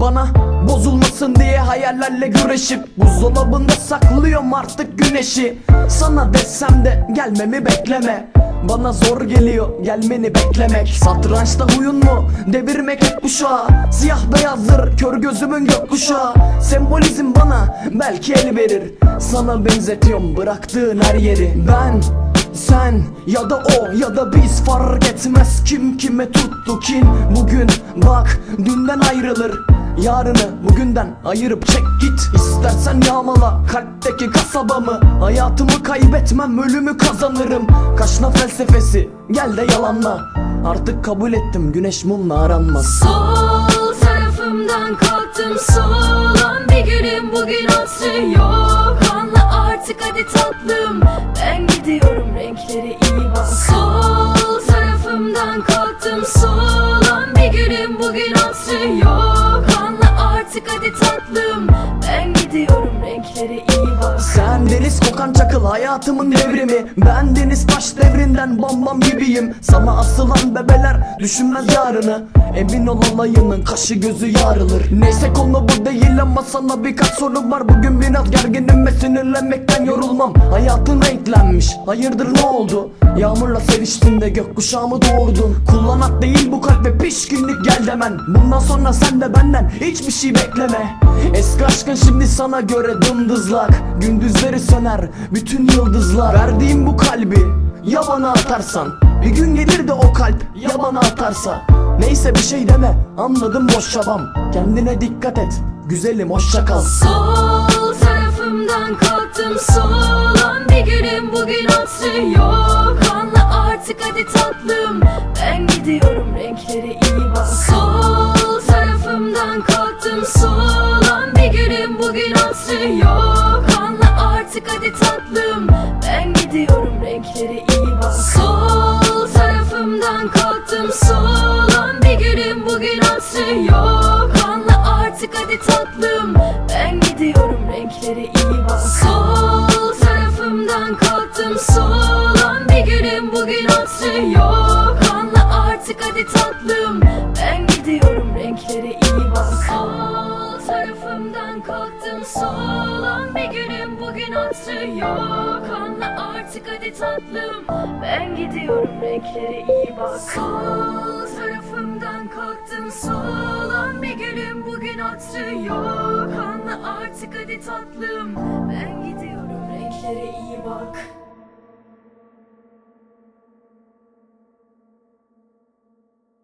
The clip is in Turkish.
Bana bozulmasın diye hayallerle güreşip Buzdolabında saklıyorum artık güneşi. Sana desem de gelmemi bekleme. Bana zor geliyor gelmeni beklemek. Satrançta huyun mu? Devirmek hep kuşağı. Siyah beyazdır kör gözümün gökkuşağı. Sembolizm bana belki el verir. Sana benzetiyorum bıraktığın her yeri. Ben sen ya da o ya da biz fark etmez. Kim kime tuttu kin? Bugün bak dünden ayrılır Yarını bugünden ayırıp çek git. İstersen yağmala kalpteki kasabamı. Hayatımı kaybetmem ölümü kazanırım. Kaşna felsefesi gel de yalanla. Artık kabul ettim güneş mumla aranmaz. Sol tarafımdan kalktım solan bir günüm. Bugün hatırı yok. Anla artık hadi tatlım. Ben gidiyorum renkleri iyi bak. Sol gidiyorum renkleri iyi bak Sen kokan çakıl hayatımın devrimi. Ben deniz taş devrinden bombam gibiyim. Sana asılan bebeler düşünmez yarını. Emin ol alayının kaşı gözü yarılır. Neyse konu bu değil ama sana birkaç soru var. Bugün biraz gerginim ve sinirlenmekten yorulmam. Hayatın renklenmiş. Hayırdır ne oldu? Yağmurla seviştin de gökkuşağımı doğurdun. Kullanat değil bu kalp ve pişkinlik gel demen. Bundan sonra sen de benden hiçbir şey bekleme. Eski aşkın şimdi sana göre dımdızlak. Gündüzleri söner bütün yıldızlar Verdiğim bu kalbi ya bana atarsan. Bir gün gelir de o kalp ya bana atarsa. Neyse bir şey deme anladım boş çabam. Kendine dikkat et güzelim hoşça kal. Sol tarafımdan kalktım solan bir günüm bugün hatırı yok. Anla artık hadi tatlım ben gidiyorum renkleri iyi bak. Sol tarafımdan kalktım solan bir günüm bugün hatırı yok renkleri iyi bak. Sol tarafımdan kalktım solan bir günüm bugün hatırı yok. Anla artık hadi tatlım. Ben gidiyorum renkleri iyi bak. Sol tarafımdan kalktım solan bir günüm bugün hatırı yok. Anla artık hadi tatlım. Ben gidiyorum renkleri iyi bak. Sol tarafımdan kalktım solan bir günüm bugün hatırı yok. Anla artık hadi tatlım. Ben gidiyorum renkleri iyi bak. Sol tarafımdan kalktım solan bir günüm bugün hatırı yok. Anla artık hadi tatlım. Ben gidiyorum renkleri iyi bak